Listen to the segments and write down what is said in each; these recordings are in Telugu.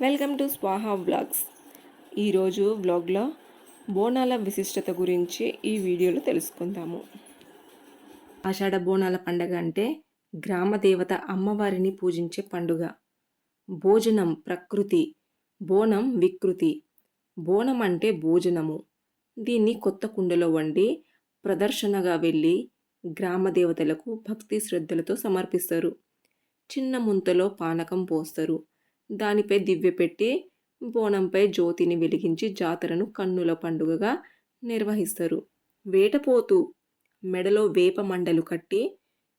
వెల్కమ్ టు స్వాహా బ్లాగ్స్ ఈరోజు బ్లాగ్లో బోనాల విశిష్టత గురించి ఈ వీడియోలో తెలుసుకుందాము. ఆషాఢ బోనాల పండగ అంటే గ్రామ దేవత అమ్మవారిని పూజించే పండుగ. భోజనం ప్రకృతి బోనం వికృతి. బోనం అంటే భోజనము. దీన్ని కొత్త కుండలో వండి ప్రదర్శనగా వెళ్ళి గ్రామ దేవతలకు భక్తి శ్రద్ధలతో సమర్పిస్తారు. చిన్న ముంతలో పానకం పోస్తారు. దానిపై దివ్య పెట్టి బోనంపై జ్యోతిని వెలిగించి జాతరను కన్నుల పండుగగా నిర్వహిస్తారు. వేటపోతు మెడలో వేప మండలు కట్టి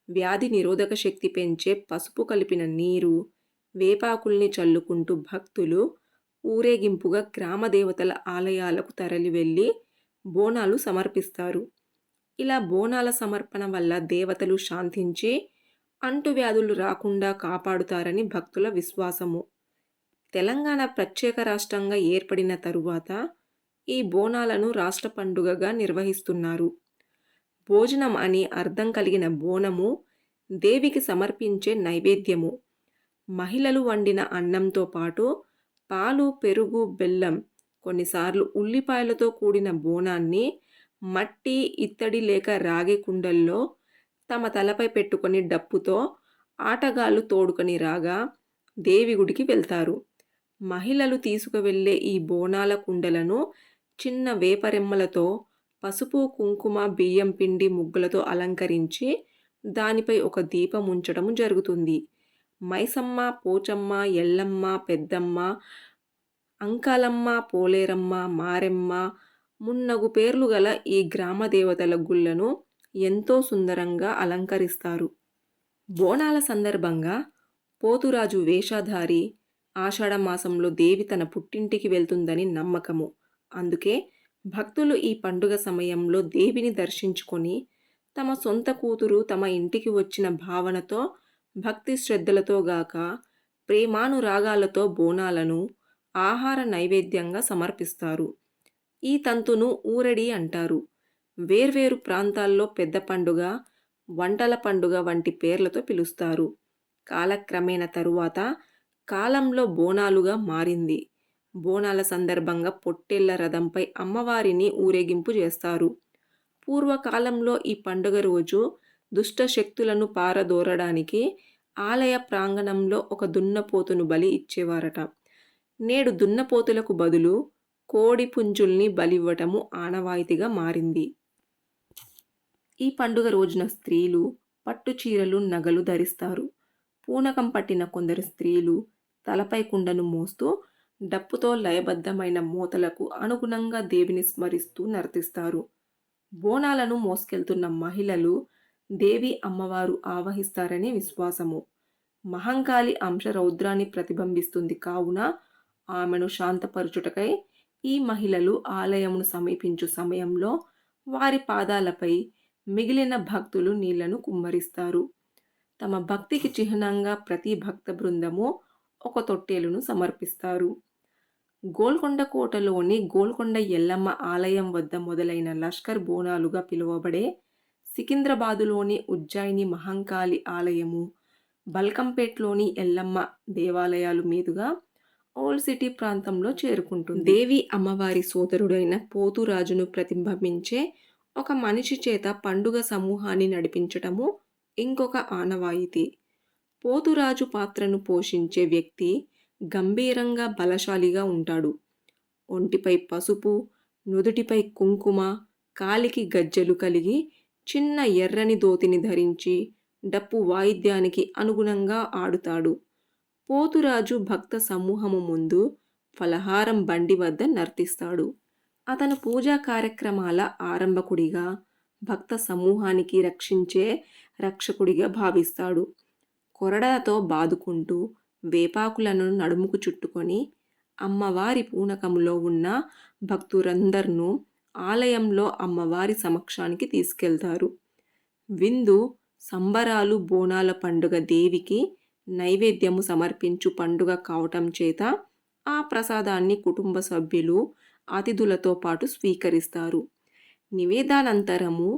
వ్యాధి నిరోధక శక్తి పెంచే పసుపు కలిపిన నీరు వేపాకుల్ని చల్లుకుంటూ భక్తులు ఊరేగింపుగా గ్రామ దేవతల ఆలయాలకు తరలి వెళ్ళి బోనాలు సమర్పిస్తారు. ఇలా బోనాల సమర్పణ వల్ల దేవతలు శాంతించి అంటువ్యాధులు రాకుండా కాపాడుతారని భక్తుల విశ్వాసము. తెలంగాణ ప్రత్యేక రాష్ట్రంగా ఏర్పడిన తరువాత ఈ బోనాలను రాష్ట్ర పండుగగా నిర్వహిస్తున్నారు. భోజనం అని అర్థం కలిగిన బోనము దేవికి సమర్పించే నైవేద్యము. మహిళలు వండిన అన్నంతో పాటు పాలు పెరుగు బెల్లం కొన్నిసార్లు ఉల్లిపాయలతో కూడిన బోనాన్ని మట్టి ఇత్తడి లేక రాగి కుండల్లో తమ తలపై పెట్టుకొని డప్పుతో ఆటగాళ్ళు తోడుకొని రాగా దేవి గుడికి వెళ్తారు. మహిళలు తీసుకువెళ్ళే ఈ బోనాల కుండలను చిన్న వేపరెమ్మలతో పసుపు కుంకుమ బియ్యం పిండి ముగ్గులతో అలంకరించి దానిపై ఒక దీపం ఉంచడం జరుగుతుంది. మైసమ్మ పోచమ్మ ఎల్లమ్మ పెద్దమ్మ అంకాలమ్మ పోలేరమ్మ మారెమ్మ మున్నగు పేర్లు గల ఈ గ్రామ దేవతల గుళ్ళను ఎంతో సుందరంగా అలంకరిస్తారు. బోనాల సందర్భంగా పోతురాజు వేషధారి ఆషాఢ మాసంలో దేవి తన పుట్టింటికి వెళ్తుందని నమ్మకము. అందుకే భక్తులు ఈ పండుగ సమయంలో దేవిని దర్శించుకొని తమ సొంత కూతురు తమ ఇంటికి వచ్చిన భావనతో భక్తి శ్రద్ధలతో గాక ప్రేమానురాగాలతో బోనాలను ఆహార నైవేద్యంగా సమర్పిస్తారు. ఈ తంతును ఊరడి అంటారు. వేర్వేరు ప్రాంతాల్లో పెద్ద పండుగ వంటల పండుగ వంటి పేర్లతో పిలుస్తారు. కాలక్రమేణ తరువాత కాలంలో బోనాలుగా మారింది. బోనాల సందర్భంగా పొట్టేళ్ళ రథంపై అమ్మవారిని ఊరేగింపు చేస్తారు. పూర్వకాలంలో ఈ పండుగ రోజు దుష్ట శక్తులను పారదోరడానికి ఆలయ ప్రాంగణంలో ఒక దున్నపోతును బలి ఇచ్చేవారట. నేడు దున్నపోతులకు బదులు కోడి పుంజుల్ని బలివ్వటము ఆనవాయితీగా మారింది. ఈ పండుగ రోజున స్త్రీలు పట్టు చీరలు నగలు ధరిస్తారు. పూనకం పట్టిన కొందరు స్త్రీలు తలపై కుండను మోస్తూ డప్పుతో లయబద్ధమైన మూతలకు అనుగుణంగా దేవిని స్మరిస్తూ నర్తిస్తారు. బోనాలను మోసుకెళ్తున్న మహిళలు దేవి అమ్మవారు ఆవహిస్తారని విశ్వాసము. మహంకాళి అంశ రౌద్రాన్ని ప్రతిబింబిస్తుంది కావున ఆమెను శాంతపరచుటకై ఈ మహిళలు ఆలయమును సమీపించు సమయంలో వారి పాదాలపై మిగిలిన భక్తులు నీళ్ళను కుమ్మరిస్తారు. తమ భక్తికి చిహ్నంగా ప్రతి భక్త బృందము ఒక తొట్టేలును సమర్పిస్తారు. గోల్కొండ కోటలోని గోల్కొండ ఎల్లమ్మ ఆలయం వద్ద మొదలైన లష్కర్ బోనాలుగా పిలువబడే సికింద్రాబాదులోని ఉజ్జాయిని మహంకాళి ఆలయము బల్కంపేట్లోని ఎల్లమ్మ దేవాలయాలు మీదుగా ఓల్డ్ సిటీ ప్రాంతంలో చేరుకుంటుంది. దేవి అమ్మవారి సోదరుడైన పోతురాజును ప్రతిబింబించే ఒక మనిషి చేత పండుగ సమూహాన్ని నడిపించటము ఇంకొక ఆనవాయితీ. పోతురాజు పాత్రను పోషించే వ్యక్తి గంభీరంగా బలశాలిగా ఉంటాడు. ఒంటిపై పసుపు నుదుటిపై కుంకుమ కాలికి గజ్జలు కలిగి చిన్న ఎర్రని దోతిని ధరించి డప్పు వాయిద్యానికి అనుగుణంగా ఆడుతాడు. పోతురాజు భక్త సమూహము ముందు ఫలహారం బండి వద్ద నర్తిస్తాడు. అతను పూజా కార్యక్రమాల ఆరంభకుడిగా భక్త సమూహానికి రక్షించే రక్షకుడిగా భావిస్తాడు. కొరడలతో బాదుకుంటూ వేపాకులను నడుముకు చుట్టుకొని అమ్మవారి పూనకములో ఉన్న భక్తులందరినూ ఆలయంలో అమ్మవారి సమక్షానికి తీసుకెళ్తారు. విందు సంబరాలు బోనాల పండుగ దేవికి నైవేద్యము సమర్పించు పండుగ కావటం చేత ఆ ప్రసాదాన్ని కుటుంబ సభ్యులు అతిథులతో పాటు స్వీకరిస్తారు. నివేదానంతరము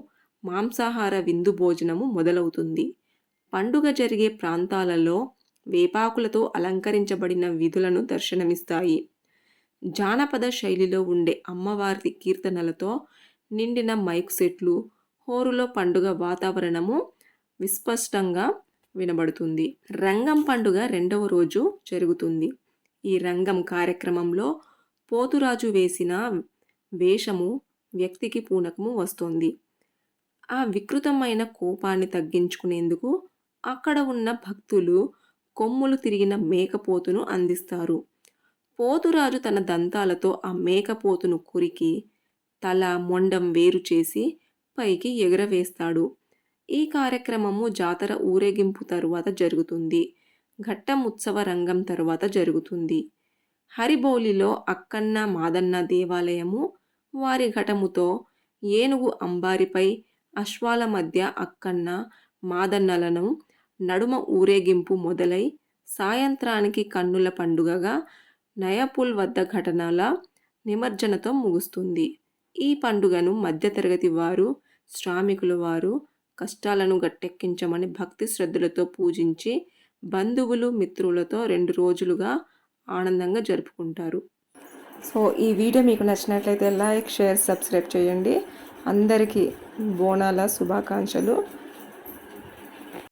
మాంసాహార విందు భోజనము మొదలవుతుంది. పండుగ జరిగే ప్రాంతాలలో వేపాకులతో అలంకరించబడిన వీధులను దర్శనమిస్తాయి. జానపద శైలిలో ఉండే అమ్మవారి కీర్తనలతో నిండిన మైక్ సెట్లు హోరులో పండుగ వాతావరణము విస్పష్టంగా వినబడుతుంది. రంగం పండుగ రెండవ రోజు జరుగుతుంది. ఈ రంగం కార్యక్రమంలో పోతురాజు వేసిన వేషము వ్యక్తికి పూనకము వస్తుంది. ఆ వికృతమైన కోపాన్ని తగ్గించుకునేందుకు అక్కడ ఉన్న భక్తులు కొమ్ములు తిరిగిన మేకపోతును అందిస్తారు. పోతురాజు తన దంతాలతో ఆ మేకపోతును కొరికి తల మొండం వేరు చేసి పైకి ఎగరవేస్తాడు. ఈ కార్యక్రమము జాతర ఊరేగింపు తరువాత జరుగుతుంది. ఘట్టం ఉత్సవ రంగం తరువాత జరుగుతుంది. హరిబౌలిలో అక్కన్న మాదన్న దేవాలయము వారి ఘటముతో ఏనుగు అంబారిపై అశ్వాల మధ్య అక్కన్న మాదన్నలను నడుమ ఊరేగింపు మొదలై సాయంత్రానికి కన్నుల పండుగగా నయపుల్ వద్ద ఘటనల నిమజ్జనతో ముగుస్తుంది. ఈ పండుగను మధ్యతరగతి వారు శ్రామికుల వారు కష్టాలను గట్టెక్కించమని భక్తి శ్రద్ధలతో పూజించి బంధువులు మిత్రులతో రెండు రోజులుగా ఆనందంగా జరుపుకుంటారు. సో ఈ వీడియో మీకు నచ్చినట్లయితే లైక్ షేర్ సబ్స్క్రైబ్ చేయండి. అందరికీ బోనాల శుభాకాంక్షలు.